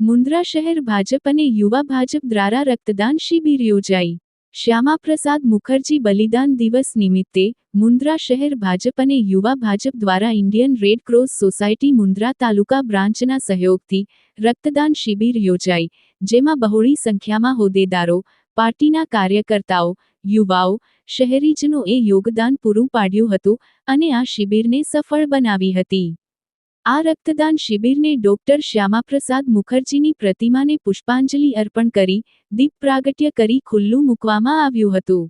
મુન્દ્રા શહેર ભાજપ અને યુવા ભાજપ દ્વારા રક્તદાન શિબિર યોજાઈ. શ્યામાપ્રસાદ મુખર્જી બલિદાન દિવસ નિમિત્તે મુન્દ્રા શહેર ભાજપ અને યુવા ભાજપ દ્વારા Indian red cross society Mundra taluka બ્રાન્ચના સહયોગથી રક્તદાન શિબિર યોજાઈ, જેમાં બહોળી સંખ્યામાં હોદ્દેદારો, પાર્ટીના કાર્યકર્તાઓ, યુવાઓ શહેરીજનોએ યોગદાન પૂરું પાડ્યું હતું અને આ શિબિરને સફળ બનાવી હતી. આ રક્તદાન શિબિરને ડોક્ટર શ્યામાપ્રસાદ મુખર્જીની પ્રતિમાને પુષ્પાંજલિ અર્પણ કરી, દીપ પ્રાગટ્ય કરી ખુલ્લું મૂકવામાં આવ્યું હતું.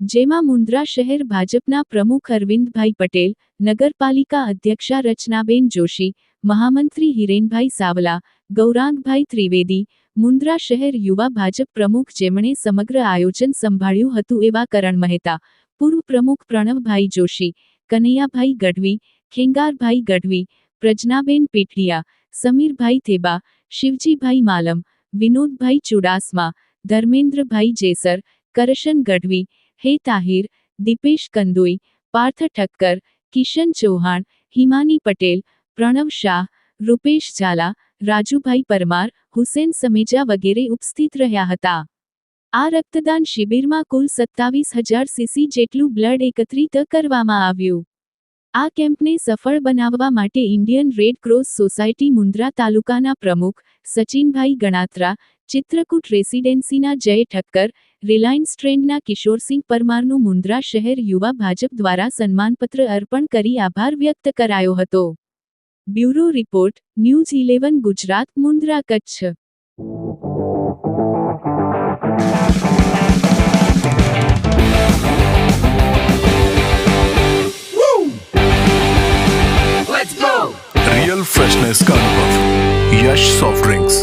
જેમાં મુન્દ્રા શહેર ભાજપના પ્રમુખ અરવિંદભાઈ પટેલ, નગરપાલિકા અધ્યક્ષા રચનાબેન જોશી, મહામંત્રી હિરેનભાઈ સાવલા, ગૌરાંગભાઈ ત્રિવેદી મુન્દ્રા શહેર યુવા ભાજપ પ્રમુખ જેમણે સમગ્ર આયોજન સંભાળ્યું હતું એવા કરણ મહેતા, પૂર્વ પ્રમુખ પ્રણવભાઈ જોશી, કનૈયાભાઈ ગઢવી, ખેંગારભાઈ ગઢવી પ્રજ્ઞાબેન પેટડિયા સમીરભાઈ થેબા, શિવજીભાઈ માલમ, વિનોદભાઈ ચુડાસમા, ધર્મેન્દ્રભાઈ જેસર, કરશન ગઢવી, હે તાહિર, દીપેશ કંદોઈ, પાર્થ ઠક્કર, કિશન ચૌહાણ, હિમાની પટેલ, પ્રણવ શાહ, રૂપેશ ઝાલા રાજુભાઈ પરમાર, હુસેન સમેજા વગેરે ઉપસ્થિત રહ્યા હતા. આ રક્તદાન શિબિરમાં કુલ સત્તાવીસ હજાર સીસી જેટલું બ્લડ એકત્રિત કરવામાં આવ્યું. આ કેમ્પને સફળ બનાવવા માટે Indian red cross society Mundra તાલુકાના પ્રમુખ સચિનભાઈ ગણાત્રા, ચિત્રકૂટ રેસિડેન્સીના જય ઠક્કર, રિલાયન્સ ટ્રેન્ડના કિશોરસિંહ પરમારનું મુન્દ્રા શહેર યુવા ભાજપ દ્વારા સન્માનપત્ર અર્પણ કરી આભાર વ્યક્ત કરાયો હતો. bureau report news eleven Gujarat Mundra Kutch real freshness का अनुभव यश सॉफ्ट ड्रिंक्स